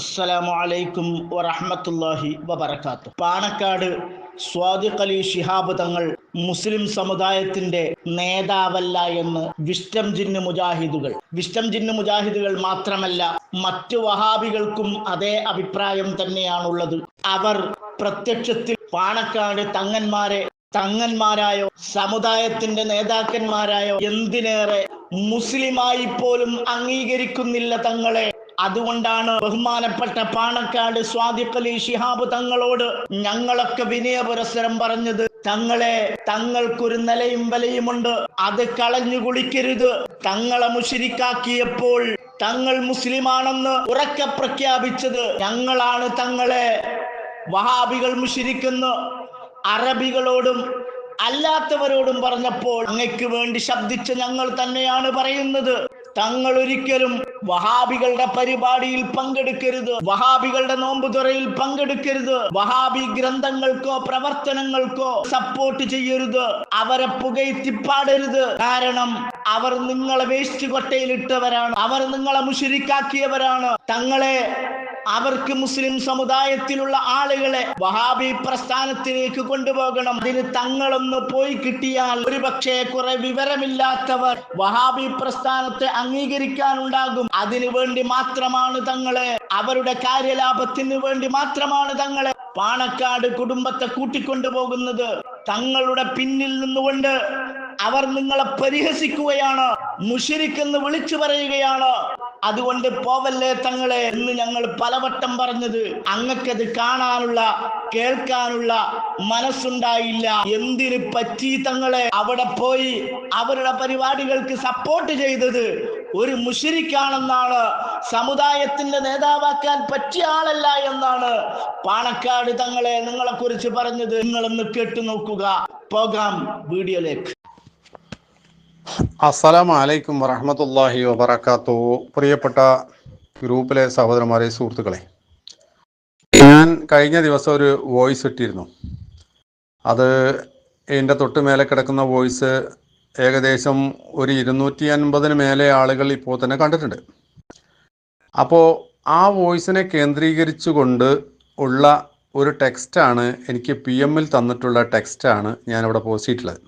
അസ്സലാമു അലൈക്കും വറഹ്മത്തുള്ളാഹി വബറകാത്തു പാണക്കാട് സ്വാദിഖ് അലി ശിഹാബ് തങ്ങൾ മുസ്ലിം സമുദായത്തിന്റെ നേതാവല്ല എന്ന് വിസ്റ്റം ജിന്ന് മുജാഹിദുകൾ. വിസ്റ്റം ജിന്ന് മുജാഹിദുകൾ മാത്രമല്ല മറ്റു വഹാബികൾക്കും അതേ അഭിപ്രായം തന്നെയാണുള്ളത്. അവർ പ്രത്യക്ഷത്തിൽ പാണക്കാട് തങ്ങന്മാരെ തങ്ങന്മാരായോ സമുദായത്തിന്റെ നേതാക്കന്മാരായോ എന്തിനേറെ മുസ്ലിമായി പോലും അംഗീകരിക്കുന്നില്ല തങ്ങളെ. അതുകൊണ്ടാണ് ബഹുമാനപ്പെട്ട പാണക്കാട് സ്വാദിഖലി ശിഹാബ് തങ്ങളോട് ഞങ്ങളൊക്കെ വിനയ പുരസ്സരം പറഞ്ഞത്. തങ്ങളെ തങ്ങൾക്കൊരു നിലയും വിലയുമുണ്ട്. അത് കളഞ്ഞു കുളിക്കരുത്. തങ്ങളെ മുഷിരിക്കാക്കിയപ്പോൾ തങ്ങൾ മുസ്ലിമാണെന്ന് ഉറക്കെ പ്രഖ്യാപിച്ചത് ഞങ്ങളാണ് തങ്ങളെ വഹാബികൾ മുഷിരിക്കുന്നു. അറബികളോടും അല്ലാത്തവരോടും പറഞ്ഞപ്പോൾ അങ്ങക്ക് വേണ്ടി ശബ്ദിച്ച ഞങ്ങൾ തന്നെയാണ് പറയുന്നത്. തങ്ങൾ ഒരിക്കലും വഹാബികളുടെ പരിപാടിയിൽ പങ്കെടുക്കരുത്. വഹാബികളുടെ നോമ്പ് തുറയിൽ പങ്കെടുക്കരുത്. വഹാബി ഗ്രന്ഥങ്ങൾക്കോ പ്രവർത്തനങ്ങൾക്കോ സപ്പോർട്ട് ചെയ്യരുത്. അവരെ പുകയറ്റി പാടരുത് കാരണം അവർ നിങ്ങളെ വേസ്റ്റ് കൊട്ടയിലിട്ടവരാണ് അവർ നിങ്ങളെ മുഷിരിക്കാക്കിയവരാണ്. തങ്ങളെ അവർക്ക് മുസ്ലിം സമുദായത്തിലുള്ള ആളുകളെ വഹാബി പ്രസ്ഥാനത്തിലേക്ക് കൊണ്ടുപോകണം. അതിന് തങ്ങളൊന്ന് പോയി കിട്ടിയാൽ ഒരു പക്ഷേ കുറെ വിവരമില്ലാത്തവർ വഹാബി പ്രസ്ഥാനത്തെ അംഗീകരിക്കാനുണ്ടാകും. അതിനു വേണ്ടി മാത്രമാണ് തങ്ങളെ അവരുടെ കാര്യലാഭത്തിന് വേണ്ടി മാത്രമാണ് തങ്ങളെ പാണക്കാട് കുടുംബത്തെ കൂട്ടിക്കൊണ്ടുപോകുന്നത്. തങ്ങളുടെ പിന്നിൽ നിന്നുകൊണ്ട് അവർ നിങ്ങളെ പരിഹസിക്കുകയാണ് മുഷിരിക്കെന്ന് വിളിച്ചു പറയുകയാണ്. അതുകൊണ്ട് പോവല്ലേ തങ്ങളെ എന്ന് ഞങ്ങൾ പലവട്ടം പറഞ്ഞത്. അങ്ങക്കത് കാണാനുള്ള കേൾക്കാനുള്ള മനസ്സുണ്ടായില്ല. എന്തിന് പറ്റി തങ്ങളെ? അവിടെ പോയി അവരുടെ പരിപാടികൾക്ക് സപ്പോർട്ട് ചെയ്തത് ഒരു മുഷിരിക്കാണെന്നാണ്. സമുദായത്തിന്റെ നേതാവാക്കാൻ പറ്റിയ ആളല്ല എന്നാണ് പാണക്കാട് തങ്ങളെ നിങ്ങളെ കുറിച്ച് പറഞ്ഞത്. നിങ്ങളൊന്ന് കേട്ടു നോക്കുക. പോകാം വീഡിയോയിലേക്ക്. അസ്സലാമു അലൈക്കും വറഹമത്തല്ലാഹി വബർക്കാത്തു പ്രിയപ്പെട്ട ഗ്രൂപ്പിലെ സഹോദരന്മാരെ സുഹൃത്തുക്കളെ ഞാൻ കഴിഞ്ഞ ദിവസം ഒരു വോയിസ് ഇട്ടിരുന്നു. അത് എന്റെ തൊട്ട് മേലെ കിടക്കുന്ന വോയിസ് ഏകദേശം ഒരു ഇരുന്നൂറ്റി അൻപതിന് മേലെ ആളുകൾ ഇപ്പോൾ തന്നെ കണ്ടിട്ടുണ്ട്. അപ്പോൾ ആ വോയിസിനെ കേന്ദ്രീകരിച്ചുകൊണ്ട് ഉള്ള ഒരു ടെക്സ്റ്റാണ് എനിക്ക് പി എമ്മിൽ തന്നിട്ടുള്ള ടെക്സ്റ്റാണ് ഞാനിവിടെ പോസ്റ്റ് ചെയ്തിട്ടുള്ളത്.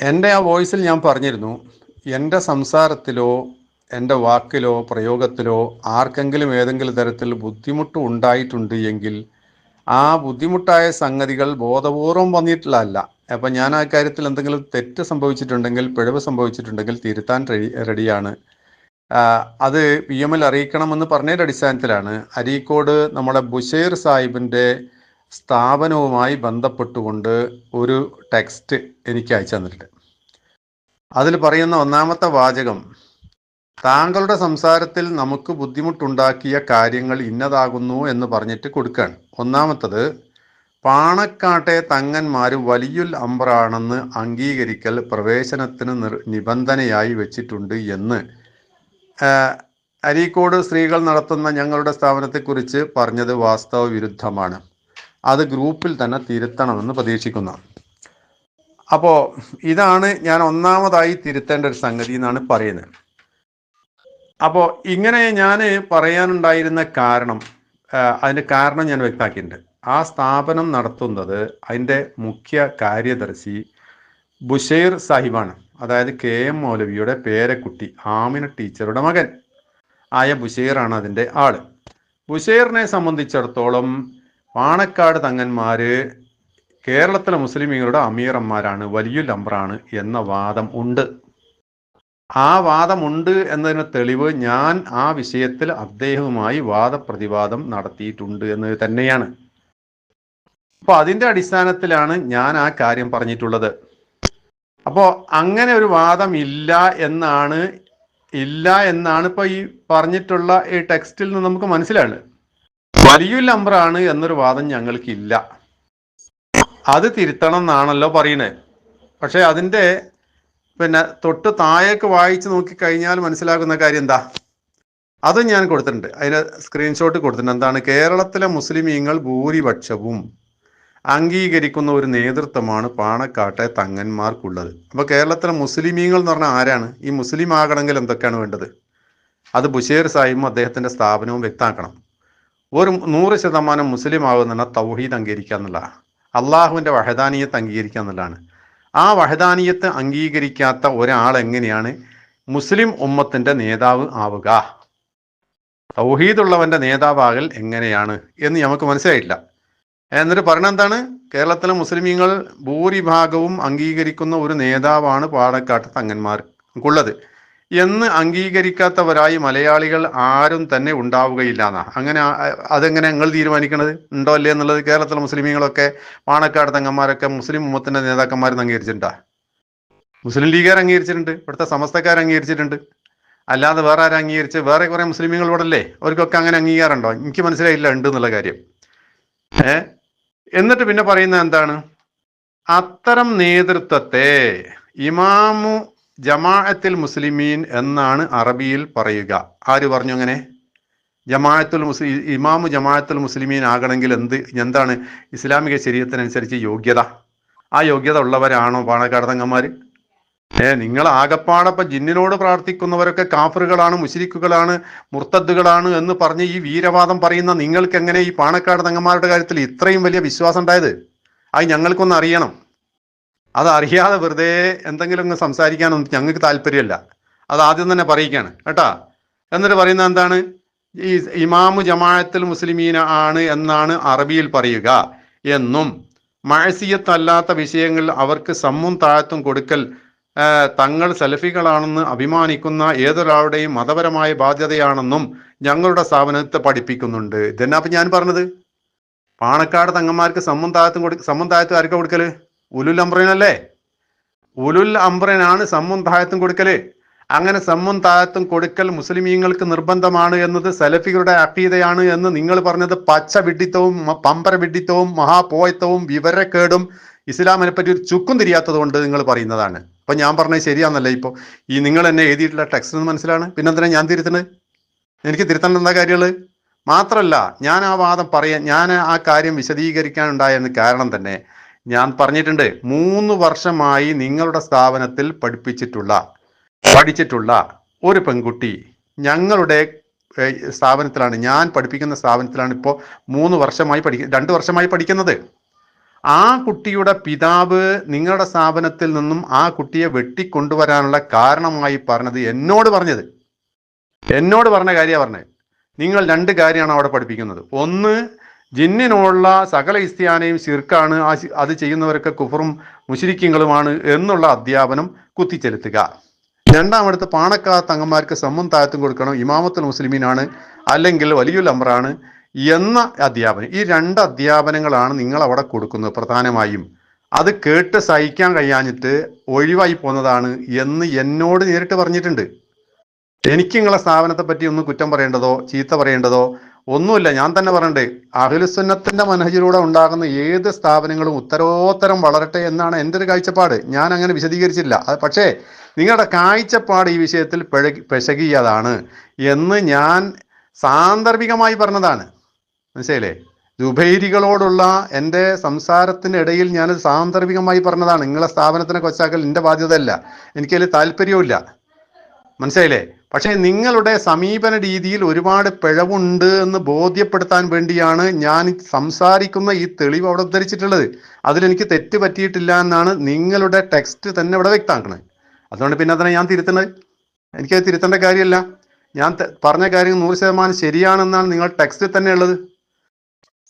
എന്റെ ആ വോയിസിൽ ഞാൻ പറഞ്ഞിരുന്നു എന്റെ സംസാരത്തിലോ എന്റെ വാക്കിലോ പ്രയോഗത്തിലോ ആർക്കെങ്കിലും ഏതെങ്കിലും തരത്തിൽ ബുദ്ധിമുട്ട് ഉണ്ടായിട്ടുണ്ട് എങ്കിൽ ആ ബുദ്ധിമുട്ടായ സംഗതികൾ ബോധപൂർവം വന്നിട്ടുള്ളതല്ല അപ്പം ഞാൻ ആ കാര്യത്തിൽ എന്തെങ്കിലും തെറ്റ് സംഭവിച്ചിട്ടുണ്ടെങ്കിൽ പിഴവ് സംഭവിച്ചിട്ടുണ്ടെങ്കിൽ തിരുത്താൻ റെഡി റെഡിയാണ്. അത് പി എമ്മിൽ അറിയിക്കണമെന്ന് പറഞ്ഞതിന്റെ അടിസ്ഥാനത്തിലാണ് അരീക്കോട് നമ്മുടെ ബുഷൈർ സാഹിബിന്റെ സ്ഥാപനവുമായി ബന്ധപ്പെട്ടുകൊണ്ട് ഒരു ടെക്സ്റ്റ് എനിക്ക് അയച്ചു തന്നിട്ടുണ്ട്. അതിൽ പറയുന്ന ഒന്നാമത്തെ വാചകം താങ്കളുടെ സംസാരത്തിൽ നമുക്ക് ബുദ്ധിമുട്ടുണ്ടാക്കിയ കാര്യങ്ങൾ ഇന്നതാകുന്നു എന്ന് പറഞ്ഞിട്ട് കൊടുക്കുകയാണ്. ഒന്നാമത്തത് പാണക്കാട്ടെ തങ്ങന്മാർ വലിയുൽ അമ്പറാണെന്ന് അംഗീകരിക്കൽ പ്രവേശനത്തിന് നിബന്ധനയായി വെച്ചിട്ടുണ്ട് എന്ന് അരീക്കോട് സ്ത്രീകൾ നടത്തുന്ന ഞങ്ങളുടെ സ്ഥാപനത്തെക്കുറിച്ച് പറഞ്ഞത് വാസ്തവ വിരുദ്ധമാണ് അത് ഗ്രൂപ്പിൽ തന്നെ തിരുത്തണമെന്ന് പ്രതീക്ഷിക്കുന്നു. അപ്പോൾ ഇതാണ് ഞാൻ ഒന്നാമതായി തിരുത്തേണ്ട ഒരു സംഗതി എന്നാണ് പറയുന്നത്. അപ്പോൾ ഇങ്ങനെ ഞാൻ പറയാനുണ്ടായിരുന്ന കാരണം അതിന്റെ കാരണം ഞാൻ വ്യക്തമാക്കിയിട്ടുണ്ട്. ആ സ്ഥാപനം നടത്തുന്നത് അതിന്റെ മുഖ്യ കാര്യദർശി ബുഷൈർ സാഹിബാണ്. അതായത് കെ എം മൗലവിയുടെ പേരക്കുട്ടി ആമിന ടീച്ചറുടെ മകൻ ആയ ബുഷൈറാണ് അതിന്റെ ആൾ. ബുഷൈറിനെ സംബന്ധിച്ചിടത്തോളം പാണക്കാട് തങ്ങന്മാര് കേരളത്തിലെ മുസ്ലിമീങ്ങളുടെ അമീറന്മാരാണ് വലിയ ലംബറാണ് എന്ന വാദം ഉണ്ട്. ആ വാദമുണ്ട് എന്നതിന് തെളിവ് ഞാൻ ആ വിഷയത്തിൽ അദ്ദേഹവുമായി വാദപ്രതിവാദം നടത്തിയിട്ടുണ്ട് എന്ന് തന്നെയാണ്. അപ്പൊ അതിന്റെ അടിസ്ഥാനത്തിലാണ് ഞാൻ ആ കാര്യം പറഞ്ഞിട്ടുള്ളത്. അപ്പോ അങ്ങനെ ഒരു വാദം ഇല്ല എന്നാണ് ഇല്ല എന്നാണ് ഇപ്പൊ ഈ പറഞ്ഞിട്ടുള്ള ഈ ടെക്സ്റ്റിൽ നിന്ന് നമുക്ക് മനസ്സിലാണ് വലിയ നമ്പറാണ് എന്നൊരു വാദം ഞങ്ങൾക്കില്ല. അത് തിരുത്തണം എന്നാണല്ലോ പറയണേ. പക്ഷെ അതിന്റെ പിന്നെ തൊട്ട് താഴേക്ക് വായിച്ച് നോക്കിക്കഴിഞ്ഞാൽ മനസ്സിലാകുന്ന കാര്യം എന്താ? അത് ഞാൻ കൊടുത്തിട്ടുണ്ട്. അതിന് സ്ക്രീൻഷോട്ട് കൊടുത്തിട്ടുണ്ട്. എന്താണ്? കേരളത്തിലെ മുസ്ലിമീങ്ങൾ ഭൂരിപക്ഷവും അംഗീകരിക്കുന്ന ഒരു നേതൃത്വമാണ് പാണക്കാട്ടെ തങ്ങന്മാർക്കുള്ളത്. അപ്പോൾ കേരളത്തിലെ മുസ്ലിമീങ്ങൾ എന്ന് പറഞ്ഞാൽ ആരാണ്? ഈ മുസ്ലിം ആകണമെങ്കിൽ എന്തൊക്കെയാണ് വേണ്ടത്? അത് ബുഷേർ സാഹിബും അദ്ദേഹത്തിന്റെ സ്ഥാപനവും വ്യക്തമാക്കണം. ഒരു നൂറ് ശതമാനം മുസ്ലിം ആകുന്ന തൗഹീദ് അംഗീകരിക്കുക എന്നുള്ളതാണ്. അള്ളാഹുവിന്റെ വഹദാനീയത്ത് അംഗീകരിക്കുക എന്നുള്ളതാണ്. ആ വഹദാനീയത്ത് അംഗീകരിക്കാത്ത ഒരാൾ എങ്ങനെയാണ്? മുസ്ലിം ഉമ്മത്തിന്റെ നേതാവ് ആവുക. തൗഹീദുള്ളവന്റെ നേതാവാകൽ എങ്ങനെയാണ് എന്ന് നമുക്ക് മനസ്സിലായില്ല. എന്നിട്ട് പറഞ്ഞ എന്താണ്? കേരളത്തിലെ മുസ്ലിമീങ്ങൾ ഭൂരിഭാഗവും അംഗീകരിക്കുന്ന ഒരു നേതാവാണ് പാണക്കാട്ട് തങ്ങന്മാർക്കുള്ളത്. എന്ന് അംഗീകരിക്കാത്തവരായി മലയാളികൾ ആരും തന്നെ ഉണ്ടാവുകയില്ല എന്നാ. അങ്ങനെ അതെങ്ങനെ നിങ്ങൾ തീരുമാനിക്കണത്? ഉണ്ടോ അല്ലേ എന്നുള്ളത് കേരളത്തിലെ മുസ്ലിമീങ്ങളൊക്കെ പാണക്കാട് തങ്ങന്മാരൊക്കെ മുസ്ലിം ഉമ്മത്തിന്റെ നേതാക്കന്മാരെന്ന് അംഗീകരിച്ചിട്ടുണ്ടാ? മുസ്ലിം ലീഗുകാർ അംഗീകരിച്ചിട്ടുണ്ട് ഇവിടുത്തെ സമസ്തക്കാർ അംഗീകരിച്ചിട്ടുണ്ട്. അല്ലാതെ വേറെ ആരും അംഗീകരിച്ച് വേറെ കുറെ മുസ്ലിമീങ്ങൾ ഇവിടെ അല്ലേ അവർക്കൊക്കെ അങ്ങനെ അംഗീകാരമുണ്ടോ? എനിക്ക് മനസ്സിലായില്ല ഉണ്ട് എന്നുള്ള കാര്യം. ഏ? എന്നിട്ട് പിന്നെ പറയുന്നത് എന്താണ്? അത്തരം നേതൃത്വത്തെ ഇമാമു ജമാഅത്തിൽ മുസ്ലിമീൻ എന്നാണ് അറബിയിൽ പറയുക. ആര് പറഞ്ഞു അങ്ങനെ? ജമാഅത്തുൽ മുസ്ലി ഇമാമു ജമാഅത്തുൽ മുസ്ലിമീൻ ആകണമെങ്കിൽ എന്ത് എന്താണ് ഇസ്ലാമിക ശരീരത്തിനനുസരിച്ച് യോഗ്യത? ആ യോഗ്യത ഉള്ളവരാണോ പാണക്കാടതങ്ങന്മാർ ഏ നിങ്ങൾ ആകപ്പാടപ്പ ജിന്നിനോട് പ്രാർത്ഥിക്കുന്നവരൊക്കെ കാഫറുകളാണ് മുശിരിക്കുകളാണ് മുർത്തദ്ദുകളാണ് എന്ന് പറഞ്ഞ് ഈ വീരവാദം പറയുന്ന നിങ്ങൾക്ക് എങ്ങനെ ഈ പാണക്കാട് തങ്ങന്മാരുടെ കാര്യത്തിൽ ഇത്രയും വലിയ വിശ്വാസം ഉണ്ടായത്? അത് ഞങ്ങൾക്കൊന്ന് അറിയണം. അത് അറിയാതെ വെറുതെ എന്തെങ്കിലും ഒന്ന് സംസാരിക്കാനൊന്നും ഞങ്ങൾക്ക് താല്പര്യമല്ല. അത് ആദ്യം തന്നെ പറയിക്കാണ്. കേട്ടാ? എന്നിട്ട് പറയുന്നത് എന്താണ്? ഈ ഇമാമു ജമാഅത്തുൽ മുസ്ലിമീന ആണ് എന്നാണ് അറബിയിൽ പറയുക. എന്നും മഴസിയത്ത് അല്ലാത്ത വിഷയങ്ങളിൽ അവർക്ക് സമ്മും താഴത്തും കൊടുക്കൽ തങ്ങൾ സെൽഫികളാണെന്ന് അഭിമാനിക്കുന്ന ഏതൊരാളുടെയും മതപരമായ ബാധ്യതയാണെന്നും ഞങ്ങളുടെ സ്ഥാപനത്തെ പഠിപ്പിക്കുന്നുണ്ട്. ഇതന്നെ ഞാൻ പറഞ്ഞത്? പാണക്കാട് തങ്ങന്മാർക്ക് സമ്മും താഴത്തും കൊടു സമ്മും താഴത്തും ആർക്കാ കൊടുക്കൽ? ഉലുൽ അംബ്രനല്ലേ ഉലുൽ അംബ്രനാണ് സമ്മും താഴത്തും കൊടുക്കൽ. അങ്ങനെ സമ്മും താഴത്തും കൊടുക്കൽ മുസ്ലിമീങ്ങൾക്ക് നിർബന്ധമാണ് എന്നത് സലഫികളുടെ അക്കീതയാണ് എന്ന് നിങ്ങൾ പറഞ്ഞത് പച്ച വിഡിത്തവും പമ്പര വിഡിത്തവും മഹാപോയത്തവും വിവരക്കേടും ഇസ്ലാമിനെ പറ്റി ഒരു ചുക്കും തിരിയാത്തത് കൊണ്ട് നിങ്ങൾ പറയുന്നതാണ്. അപ്പൊ ഞാൻ പറഞ്ഞത് ശരിയാന്നല്ലേ ഇപ്പൊ? ഈ നിങ്ങൾ എന്നെ എഴുതിയിട്ടുള്ള ടെക്സ്റ്റ് എന്ന് മനസ്സിലാണ്. പിന്നെന്തിനാ ഞാൻ തിരുത്തുന്നത്? എനിക്ക് തിരുത്തേണ്ട എന്താ കാര്യങ്ങൾ? മാത്രമല്ല ഞാൻ ആ വാദം പറയാൻ ഞാൻ ആ കാര്യം വിശദീകരിക്കാനുണ്ടായെന്ന് കാരണം തന്നെ ഞാൻ പറഞ്ഞിട്ടുണ്ട് മൂന്ന് വർഷമായി നിങ്ങളുടെ സ്ഥാപനത്തിൽ പഠിപ്പിച്ചിട്ടുള്ള പഠിച്ചിട്ടുള്ള ഒരു പെൺകുട്ടി ഞങ്ങളുടെ സ്ഥാപനത്തിലാണ് ഞാൻ പഠിപ്പിക്കുന്ന സ്ഥാപനത്തിലാണ് ഇപ്പോൾ മൂന്ന് വർഷമായി പഠി രണ്ട് വർഷമായി പഠിക്കുന്നത്. ആ കുട്ടിയുടെ പിതാവ് നിങ്ങളുടെ സ്ഥാപനത്തിൽ നിന്നും ആ കുട്ടിയെ വെട്ടിക്കൊണ്ടുവരാനുള്ള കാരണമായി പറഞ്ഞത് എന്നോട് പറഞ്ഞത്. എന്നോട് പറഞ്ഞ കാര്യമാണ് പറഞ്ഞത്. നിങ്ങൾ രണ്ട് കാര്യമാണ് അവിടെ പഠിപ്പിക്കുന്നത്. ഒന്ന് ജിന്നിനോടുള്ള സകല ഇസ്തിയാനയും ശിർക്കാണ്. അത് ചെയ്യുന്നവരൊക്കെ കുഫറും മുശിരിക്കങ്ങളുമാണ് എന്നുള്ള അധ്യാപനം കുത്തിച്ചെലുത്തുക. രണ്ടാമടുത്ത് പാണക്കാ തങ്ങന്മാർക്ക് സമ്മും താഴത്തും കൊടുക്കണം. ഇമാമത്തുൽ മുസ്ലിമീനാണ് അല്ലെങ്കിൽ വലിയുൽ അമ്രാണ് എന്ന അധ്യാപനം. ഈ രണ്ട് അധ്യാപനങ്ങളാണ് നിങ്ങൾ അവിടെ കൊടുക്കുന്നത് പ്രധാനമായും. അത് കേട്ട് സഹിക്കാൻ കഴിയാഞ്ഞിട്ട് ഒഴിവായി പോന്നതാണ് എന്ന് എന്നോട് നേരിട്ട് പറഞ്ഞിട്ടുണ്ട്. എനിക്ക് നിങ്ങളെ സ്ഥാപനത്തെ പറ്റി ഒന്നും കുറ്റം പറയേണ്ടതോ ചീത്ത പറയേണ്ടതോ ഒന്നുമില്ല ഞാൻ തന്നെ പറയണ്ടേ അഖിലുസുന്നത്തിന്റെ മനഹജിലൂടെ ഉണ്ടാകുന്ന ഏത് സ്ഥാപനങ്ങളും ഉത്തരോത്തരം വളരട്ടെ എന്നാണ് എന്റെ ഒരു കാഴ്ചപ്പാട്. ഞാൻ അങ്ങനെ വിശദീകരിച്ചില്ല. പക്ഷേ നിങ്ങളുടെ കാഴ്ചപ്പാട് ഈ വിഷയത്തിൽ പിഴകി എന്ന് ഞാൻ സാന്ദർഭികമായി പറഞ്ഞതാണ്. മനസ്സിലെ ദുബൈരികളോടുള്ള എന്റെ സംസാരത്തിനിടയിൽ ഞാൻ സാന്ദർഭികമായി പറഞ്ഞതാണ്. നിങ്ങളെ സ്ഥാപനത്തിനെ കൊച്ചാക്കൽ എന്റെ ബാധ്യതയല്ല. എനിക്കതിൽ താല്പര്യവുമില്ല. മനസ്സിലായില്ലേ? പക്ഷേ നിങ്ങളുടെ സമീപന രീതിയിൽ ഒരുപാട് പിഴവുണ്ട് എന്ന് ബോധ്യപ്പെടുത്താൻ വേണ്ടിയാണ് ഞാൻ സംസാരിക്കുന്ന ഈ തെളിവ് അവിടെ ഉദ്ധരിച്ചിട്ടുള്ളത്. അതിലെനിക്ക് തെറ്റ് പറ്റിയിട്ടില്ല എന്നാണ് നിങ്ങളുടെ ടെക്സ്റ്റ് തന്നെ ഇവിടെ വ്യക്തമാക്കുന്നത് അതുകൊണ്ട് പിന്നെ അതിനെ ഞാൻ തിരുത്തണത് എനിക്കത് തിരുത്തേണ്ട കാര്യമല്ല. ഞാൻ പറഞ്ഞ കാര്യം നൂറ് ശതമാനം ശരിയാണെന്നാണ് നിങ്ങൾ ടെക്സ്റ്റിൽ തന്നെ ഉള്ളത്.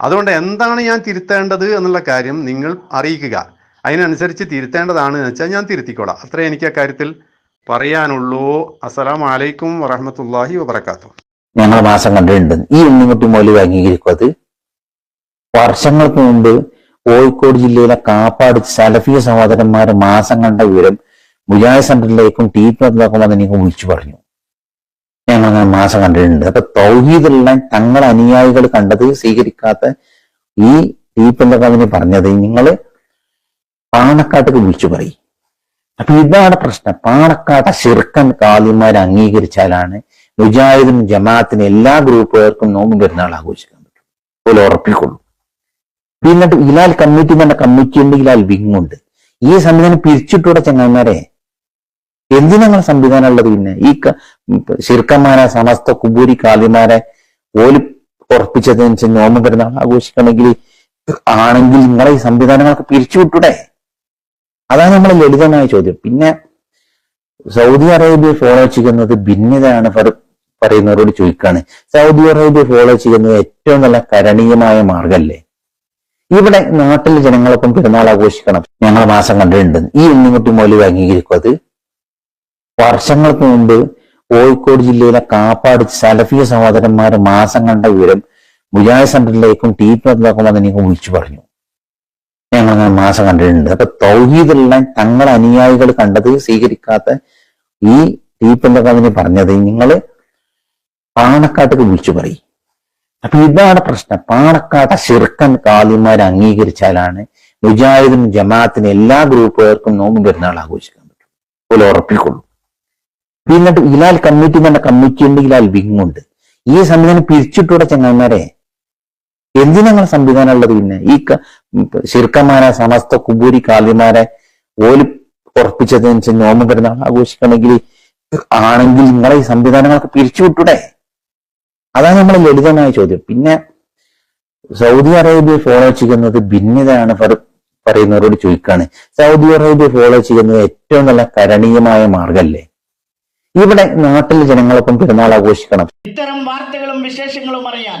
അതുകൊണ്ട് എന്താണ് ഞാൻ തിരുത്തേണ്ടത് എന്നുള്ള കാര്യം നിങ്ങൾ അറിയിക്കുക. അതിനനുസരിച്ച് തിരുത്തേണ്ടതാണ് എന്ന് വെച്ചാൽ ഞാൻ തിരുത്തിക്കോളാം. അത്രേ എനിക്ക് ആ കാര്യത്തിൽ പറയാനുള്ളൂ. അസ്സലാമു വലൈക്കും വറഹമത്തല്ലാഹി വബർക്കാത്തു ഞങ്ങൾ മാസം കണ്ടിട്ടുണ്ട്. ഈ ഉണ്ണിമുട്ടി മൗലിക അംഗീകരിക്കും അത് വർഷങ്ങൾക്ക് മുമ്പ് കോഴിക്കോട് ജില്ലയിലെ കാപ്പാട് സലഫിയ സഹോദരന്മാർ മാസം കണ്ട വിവരം മുജാഹിദ് സെന്ററിലേക്കും ടി പി വന്ന് എനിക്ക് വിളിച്ചു പറഞ്ഞു. ഞങ്ങൾ അങ്ങനെ മാസം കണ്ടിട്ടുണ്ട്. അപ്പൊ തൗഹീദുള്ള തങ്ങളുടെ അനുയായികൾ കണ്ടത് സ്വീകരിക്കാത്ത ഈ ടി പി അതിന് പറഞ്ഞത് നിങ്ങൾ പാണക്കാട്ടേക്ക് വിളിച്ചു പറയും. അപ്പൊ ഇതാണ് പ്രശ്നം. പാണക്കാട്ടെ ശിർക്കൻ കാലിമാർ അംഗീകരിച്ചാലാണ് മുജാഹിദിനും ജമാഅത്തിനും എല്ലാ ഗ്രൂപ്പുകാർക്കും നോമ്പ് പെരുന്നാൾ ആഘോഷിക്കാൻ പറ്റും. പോലെ ഉറപ്പിക്കൊള്ളൂ. പിന്നിട്ട് ഇലാൽ കമ്മിറ്റി എന്ന കമ്മിറ്റി ഉണ്ട് ഇലാൽ വിങ് ഉണ്ട്. ഈ സംവിധാനം പിരിച്ചിട്ടൂടെ ചങ്ങന്മാരെ എന്തിനാണ് സംവിധാനം ഉള്ളത് പിന്നെ? ഈ ശിർക്കന്മാരെ സമസ്ത കുബൂരി കാലിമാരെ ഓൽ ഉറപ്പിച്ചതിനനുസരിച്ച് നോമ്പ് പെരുന്നാൾ ആഘോഷിക്കണമെങ്കിൽ ആണെങ്കിൽ നിങ്ങളെ ഈ സംവിധാനങ്ങളൊക്കെ പിരിച്ചുവിട്ടൂടെ? അതാണ് നമ്മുടെ ലളിതമായ ചോദ്യം പിന്നെ സൗദി അറേബ്യ ഫോളോ ചെയ്യുന്നത് ഭിന്നതയാണ് പറയുന്നവരോട് ചോദിക്കാണ് സൗദി അറേബ്യ ഫോളോ ചെയ്യുന്നത് ഏറ്റവും നല്ല കരണീയമായ മാർഗമല്ലേ ഇവിടെ നാട്ടിലെ ജനങ്ങളൊപ്പം പെരുന്നാൾ ആഘോഷിക്കണം ഞങ്ങൾ മാസം കണ്ടിട്ടുണ്ട് ഈ ഉണ്ണിമുട്ടി മൗലിക അംഗീകരിക്കും അത് വർഷങ്ങൾക്ക് മുമ്പ് കോഴിക്കോട് ജില്ലയിലെ കാപ്പാട് സലഫിയ സഹോദരന്മാർ മാസം കണ്ട വിവരം മുജാഹിദ് സെന്ററിലേക്കും ടി ട്വന്റിലേക്കും വന്ന് എനിക്ക് വിളിച്ചു പറഞ്ഞു ഞങ്ങൾ മാസം കണ്ടിട്ടുണ്ട്. അപ്പൊ തൗഹീദെല്ലാം തങ്ങളുടെ അനുയായികൾ കണ്ടത് സ്വീകരിക്കാത്ത ഈ ദീപന്തകാവിനെ പറഞ്ഞത് നിങ്ങൾ പാണക്കാട്ടേക്ക് വിളിച്ചു പറയും. അപ്പൊ ഇതാണ് പ്രശ്നം. പാണക്കാട്ട ശിർക്കൻ കാലിമാരെ അംഗീകരിച്ചാലാണ് മുജാഹിദും ജമാഅത്തിന് എല്ലാ ഗ്രൂപ്പുകാർക്കും നോമ്പ് പെരുന്നാൾ ആഘോഷിക്കാൻ പറ്റും. പോലെ ഉറപ്പിക്കൊള്ളൂ. പിന്നിട്ട് ഇലാൽ കമ്മിറ്റി തന്നെ കമ്മിറ്റി ഉണ്ട് ഇലാൽ വിങ് ഉണ്ട്. ഈ സംവിധാനം പിരിച്ചിട്ടൂടെ ചങ്ങന്മാരെ എന്തിനാ സംവിധാനം ഉള്ളത് പിന്നെ? ഈ ശിർക്കന്മാരെ സമസ്ത കുബൂരി കാലിമാരെ ഓൽ ഉറപ്പിച്ചതനുസരിച്ച് നോമ്പ് പെരുന്നാൾ ആഘോഷിക്കണമെങ്കിൽ ആണെങ്കിൽ നിങ്ങളെ ഈ സംവിധാനങ്ങളൊക്കെ പിരിച്ചുവിട്ടൂടെ അതാണ് നമ്മൾ ലളിതമായ ചോദ്യം. പിന്നെ സൗദി അറേബ്യ ഫോളോ ചെയ്യുന്നത് ഭിന്നതയാണ് പറയുന്നവരോട് ചോദിക്കാണ്. സൗദി അറേബ്യ ഫോളോ ചെയ്യുന്നത് ഏറ്റവും നല്ല കരണീയമായ മാർഗമല്ലേ ഇവിടെ നാട്ടിലെ ജനങ്ങളൊപ്പം പെരുന്നാൾ ആഘോഷിക്കണം. ഇത്തരം വാർത്തകളും വിശേഷങ്ങളും അറിയാൻ